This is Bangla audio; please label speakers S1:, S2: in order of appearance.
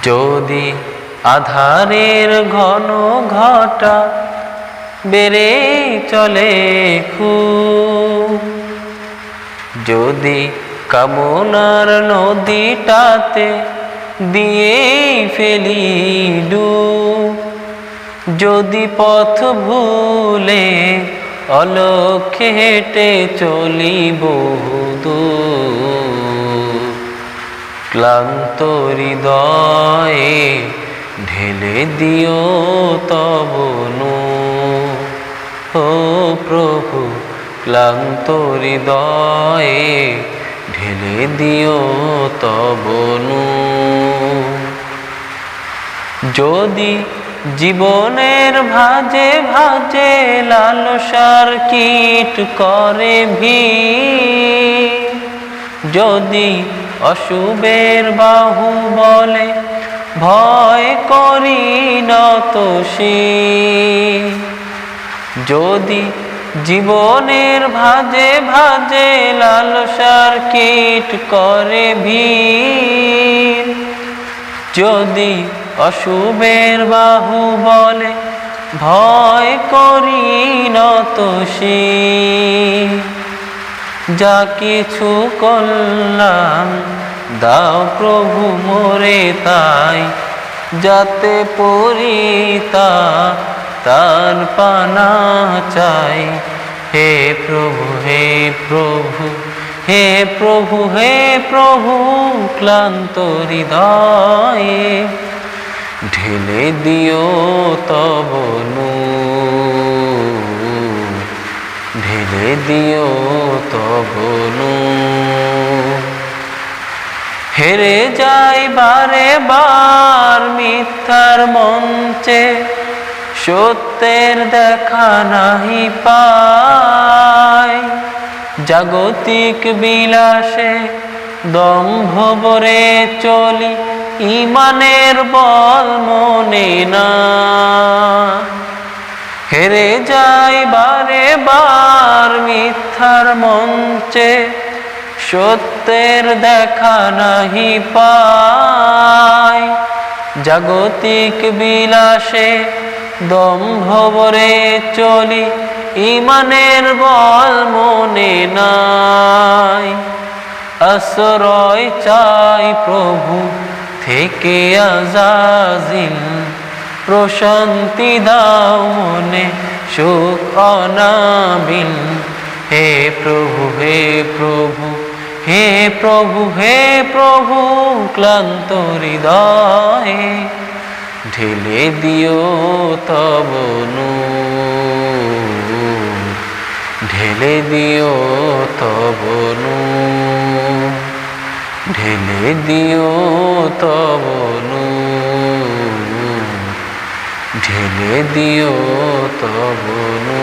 S1: যদি আধারের ঘন ঘটা বেড়ে চলে খুব, যদি কামনার নদীটাতে দিয়ে ফেলি ডুব, যদি পথ ভুলে অলক্ষে হেঁটে চলি বহুদূর। ক্লান্ত হৃদয়ে ঢেলে দিও তবনু ও প্রভু, ক্লান্ত হৃদয়ে ঢেলে দিও তবনু যদি জীবনের ভাজে ভাজে লালসার কীট করে ভি, যদি অশুভের বাহু বলে ভয় করি নত যদি জীবনের ভাজে ভাজে লালসার কীট করে ভিড়, যদি অশুভের বাহু বলে ভয় করি নত যা কিছু করলাম, দাও প্রভু মোরে তাই, যাতে পরিতা তার পানা চাই। হে প্রভু হে প্রভু হে প্রভু হে প্রভু, ক্লান্ত হৃদয়ে ঢেলে দিও তবনু ঢেলে দিও হেরে যাই বারে বার মিথ্যার মঞ্চে, সত্যের দেখা নাহি পাই। জাগতিক বিলাসে দম্ভ বরে চলি, ইমানের বল মনে না। হেরে যাই বারে বার মিথ্যার মঞ্চে, সত্যের দেখা নাহি পায় জাগতিক বিলাসে দম্ভ বরে চলি, ইমানের বল মনে নাই। আশ্রয় চাই প্রভু থেকে আজাজিল প্রশান্তি দাও মনে, সুখ অনাবিল হে প্রভু হে প্রভু হে প্রভু হে প্রভু, ক্লান্ত হৃদয়ে ঢেলে দিও তবনু ঢেলে দিও তবনু ঢেলে দিও তবনু ঢেলে দিও তবনু